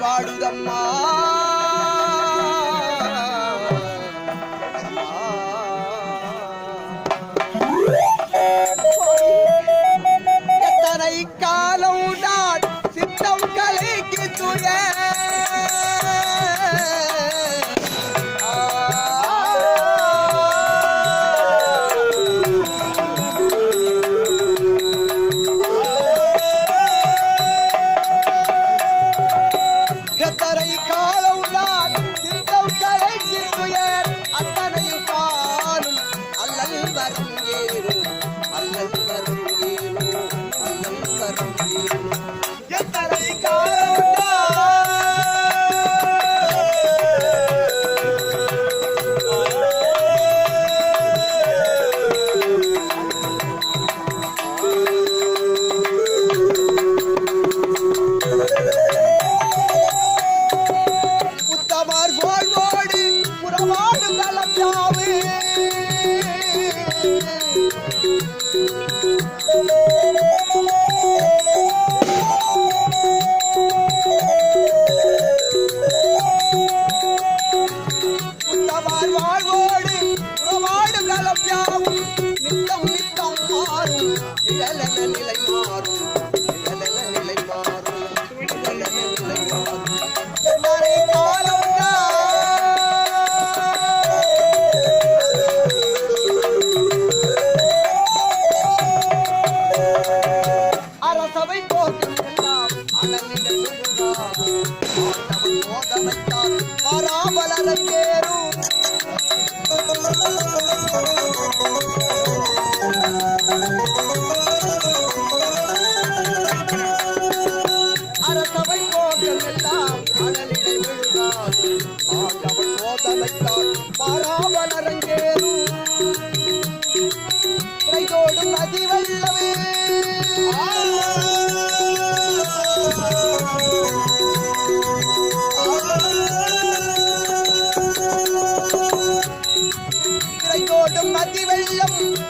பாடுதம்மா எத்தனை காலம் நான் yeah. உத்தமார் வாழ்வோடு புறவாடு நலத்தாவும் நித்தம் நித்தம் மாறும். நிழலென நிலை மாறும். நிலை மாறும். நிலை மாறும். காலம் அரசவை போக்கும் எல்லாம் ஆண்டவன் மோதமைத்தான் பராபலரங்கேறும் பராபலரங்கேறும் கைதோடும் நதி விரைந்தோடும் நதி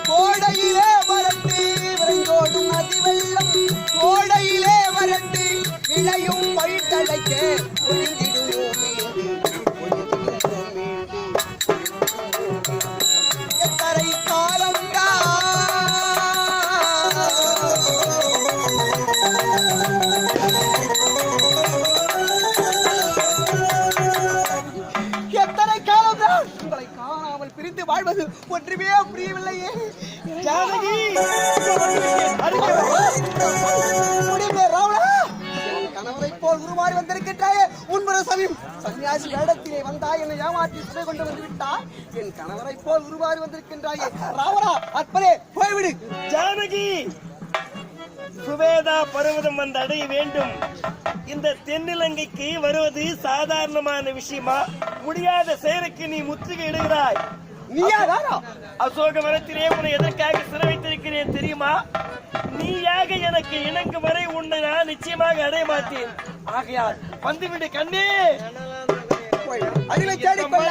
கோடையிலே வரட்டு விரைந்தோடும் நதி கோடையிலே வரட்டு விளையும் பயிட்டழைக்க வாழ்வது ஒன்றுமே புரியவில்லையே. ஜானகி! ராவணா. என் போல் உருமாறி வந்திருக்கின்றாயே உன்பது சமயம் சன்னியாசி வேடத்திலே வந்தாய் என்னை ஏமாற்றி சுவை கொண்டு வந்து விட்டாய். என் கணவரை போல் உருமாறி வந்திருக்கின்றாயே ராவணா அற்பரே போய்விடு. ஜானகி! சுவேதா பருவதம் வந்து அடைய வேண்டும். இந்த தென்னிலங்கைக்கு வருவது சாதாரணமான விஷயமா? முடியாத செயலுக்கு நீ முற்றுகை இடுகிறாய். நீயா அசோக மரத்திலே உன்னை எதற்காக சிறை வைத்திருக்கிறேன் தெரியுமா? நீயாக எனக்கு இணங்கும் வரை உன்னை நான் நிச்சயமாக அடைய மாட்டேன். ஆகையால் வந்துவிடு கண்ணே. அதிலே தேடிக்கொள்ள.